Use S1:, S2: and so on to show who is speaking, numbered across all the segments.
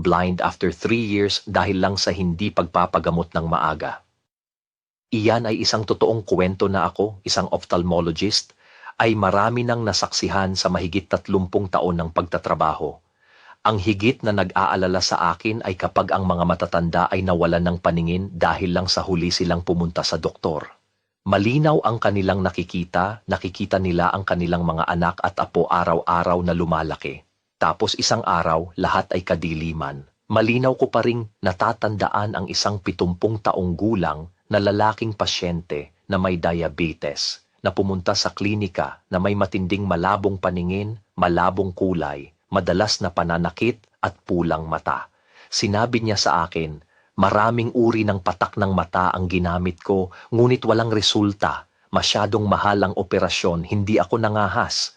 S1: blind after 3 years dahil lang sa hindi pagpapagamot ng maaga. Iyan ay isang totoong kwento na ako, isang ophthalmologist, ay marami nang nasaksihan sa mahigit 30 taon ng pagtatrabaho. Ang higit na nag-aalala sa akin ay kapag ang mga matatanda ay nawalan ng paningin dahil lang sa huli silang pumunta sa doktor. Malinaw ang kanilang nakikita, nakikita nila ang kanilang mga anak at apo araw-araw na lumalaki. Tapos isang araw, lahat ay kadiliman. Malinaw ko pa ring natatandaan ang isang pitumpung taong gulang na lalaking pasyente na may diabetes na pumunta sa klinika na may matinding malabong paningin, malabong kulay, madalas na pananakit at pulang mata. Sinabi niya sa akin, maraming uri ng patak ng mata ang ginamit ko, ngunit walang resulta. Masyadong mahal ang operasyon, hindi ako nangahas.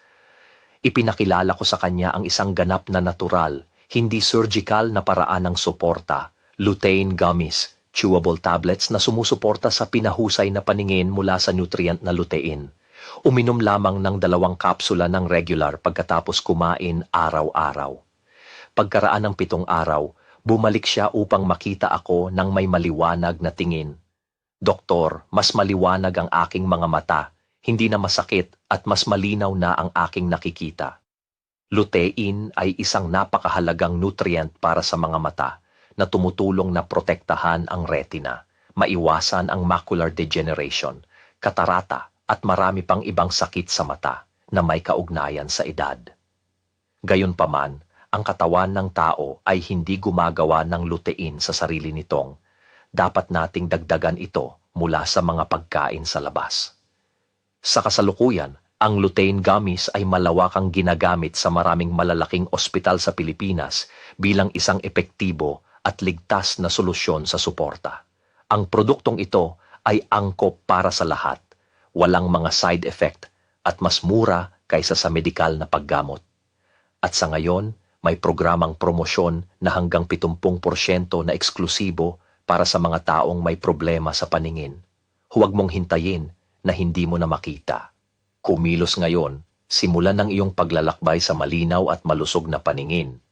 S1: Ipinakilala ko sa kanya ang isang ganap na natural, hindi surgical na paraan ng suporta, lutein gummies, chewable tablets na sumusuporta sa pinahusay na paningin mula sa nutrient na lutein. Uminom lamang ng dalawang kapsula ng regular pagkatapos kumain araw-araw. Pagkaraan ng pitong araw, bumalik siya upang makita ako ng may maliwanag na tingin. Doktor, mas maliwanag ang aking mga mata, hindi na masakit at mas malinaw na ang aking nakikita. Lutein ay isang napakahalagang nutrient para sa mga mata na tumutulong na protektahan ang retina, maiwasan ang macular degeneration, katarata at marami pang ibang sakit sa mata na may kaugnayan sa edad. Gayunpaman, ang katawan ng tao ay hindi gumagawa ng lutein sa sarili nitong. Dapat nating dagdagan ito mula sa mga pagkain sa labas. Sa kasalukuyan, ang lutein gummies ay malawakang ginagamit sa maraming malalaking ospital sa Pilipinas bilang isang epektibo at ligtas na solusyon sa suporta. Ang produktong ito ay angkop para sa lahat, walang mga side effect at mas mura kaysa sa medikal na paggamot. At sa ngayon, may programang promosyon na hanggang 70% na eksklusibo para sa mga taong may problema sa paningin. Huwag mong hintayin na hindi mo na makita. Kumilos ngayon, simulan ng iyong paglalakbay sa malinaw at malusog na paningin.